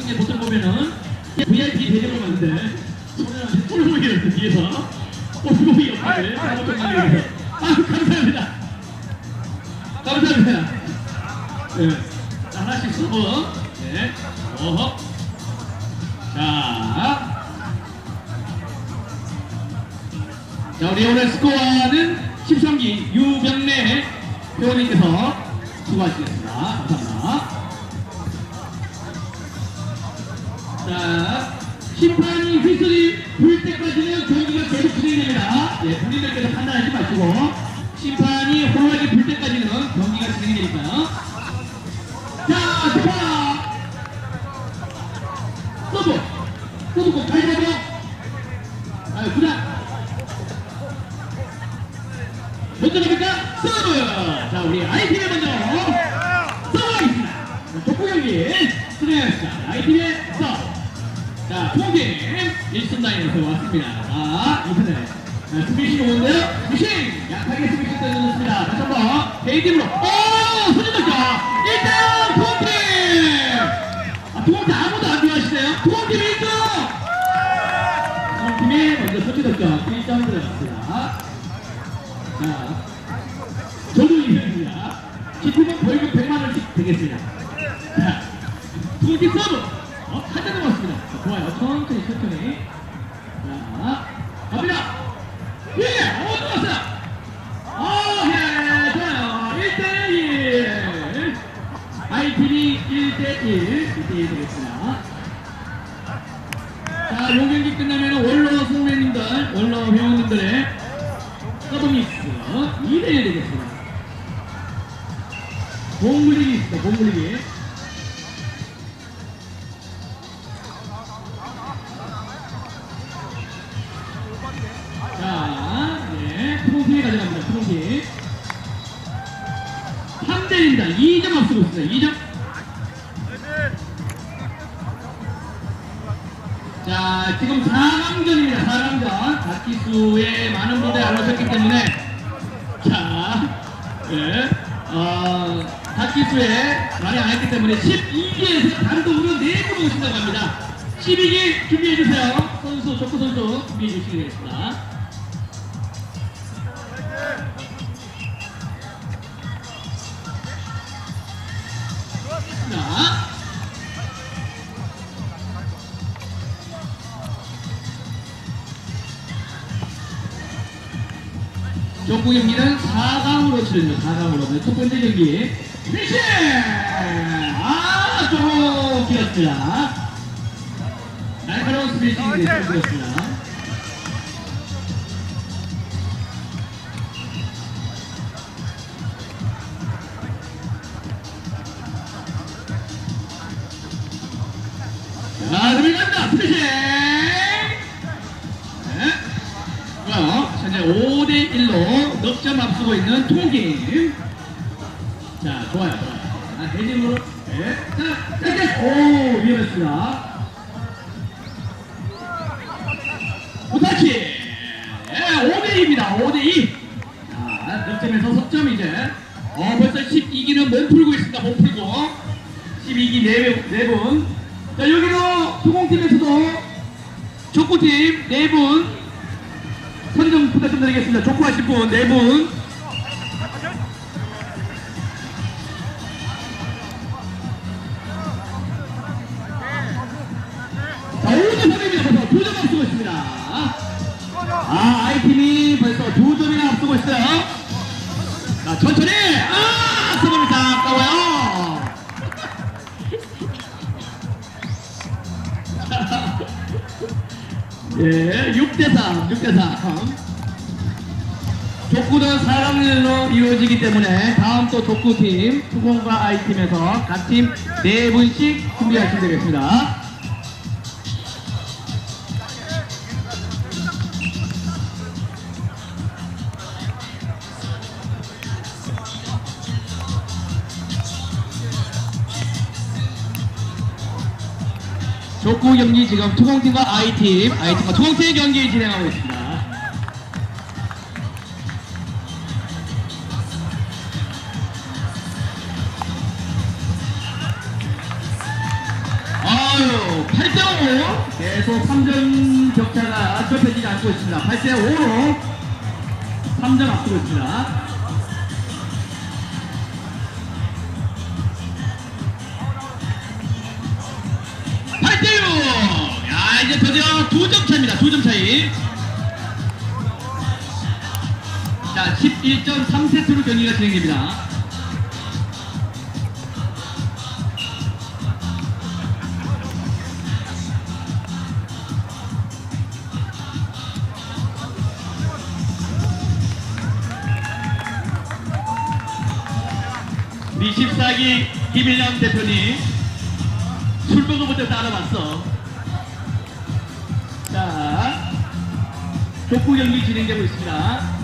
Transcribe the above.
중에 보통 보면은 VIP 대접을 받는데 저는 꼴보기였어 뒤에서 꼴보기 역할을 사무총장이 위해서 아 감사합니다. 감사합니다. 네. 자 하나씩 서버 네. 어허 자. 자, 우리 오늘 스코어는 13기 유병래 회원님께서 수고하시겠습니다. 감사합니다. 휘슬이 불 때까지는 경기가 계속 진행됩니다. 예, 본인들께서 판단하지 마시고, 심판이 호루라기 불 때까지는 경기가 진행되니까요. 자, 스파! 서브! 서브 꼭 가위바위보! 아유, 구단! 먼저 갑니까? 서브! 자, 우리 아이팀에 먼저 서브 하겠습니다. 족구 경기 진행하겠습니다. 아이팀의 서브. 자, 통팀 1선 라인에서 왔습니다. 자, 이번에 자, 수비신 오는데요. 수비신! 약하게 수비신 던졌습니다. 다시 한 번, K팀으로. 오! 던져! 1등 통팀! 아, 통팀 아무도 안 좋아하시네요. 통팀 1등! 통팀이 먼저 던져 1점 들어갔습니다. 자, 저도 이입니다 지금은 벌금 100만 원씩 되겠습니다. 자, 두번째 서브. 좋아요. 천천히, 천천히. 자, 갑니다. 예! 어, 들어왔어요. 어, 예, 좋아요. 1대1. ITV 1대1. 1대1 되겠습니다. 자, 요 경기 끝나면 원로 선배님들, 원로 회원님들의 서브미스 2대1 되겠습니다. 공물리기 있습니다, 공물리기. 프로팀이 가져갑니다, 프로팀. 3대1입니다. 2점 앞서고 있습니다, 2점. 자, 지금 4강전입니다, 4강전. 박기수의 많은 분들이 알려졌기 때문에. 자, 예, 어, 박기수의 말이 안 했기 때문에 12기에서 다른 동료 4분 오신다고 합니다. 12기 준비해주세요. 선수, 족구 선수 준비해 주시기 되겠습니다. 족구 경기는 4강으로 치릅니다. 4강으로. 첫 번째 경기. 피시! 아, 조금 길었습니다. 날카로운 스매싱이 됐습니다. 자, 들어갑니다. 스매싱! 현재 5대 1로 넉 점 앞서고 있는 통김. 자, 좋아요. 자, 대진으로. 네. 자, 짧게. 오, 위험했습니다. 오타치. 예, 5대 2입니다. 5대 2. 자, 넉점에서 석점 이제. 어, 벌써 12기는 몸 풀고 있습니다. 몸 풀고. 12기 4분. 4분. 자, 여기도 수공팀에서도 족구팀 4분. 선좀 부탁 좀 드리겠습니다. 족구하실 분, 네 분. 자, 5대 3입니다. 벌써 2점 앞서고 있습니다. 아, 아이팀이 벌써 2점이나 앞서고 있어요. 자, 천천히! 아! 예, 6대3, 6대3. 족구는 4강전으로 이루어지기 때문에 다음 또 족구팀, 투공과 I팀에서 각 팀 4분씩 준비하시면 되겠습니다. 족구 경기 지금 투공팀과 I팀, I팀과 투공팀 경기 진행하고 있습니다. 아, 아유, 8대5. 계속 3점 격차가 좁혀지지 않고 있습니다. 8대5로 3점 앞두고 있습니다. 드디어 2점 차입니다. 2점 차이. 자, 11.3세트로 경기가 진행됩니다. 우리 14기 김일남 대표님 술 먹어부터 따라왔어. 자, 족구 경기 진행되고 있습니다.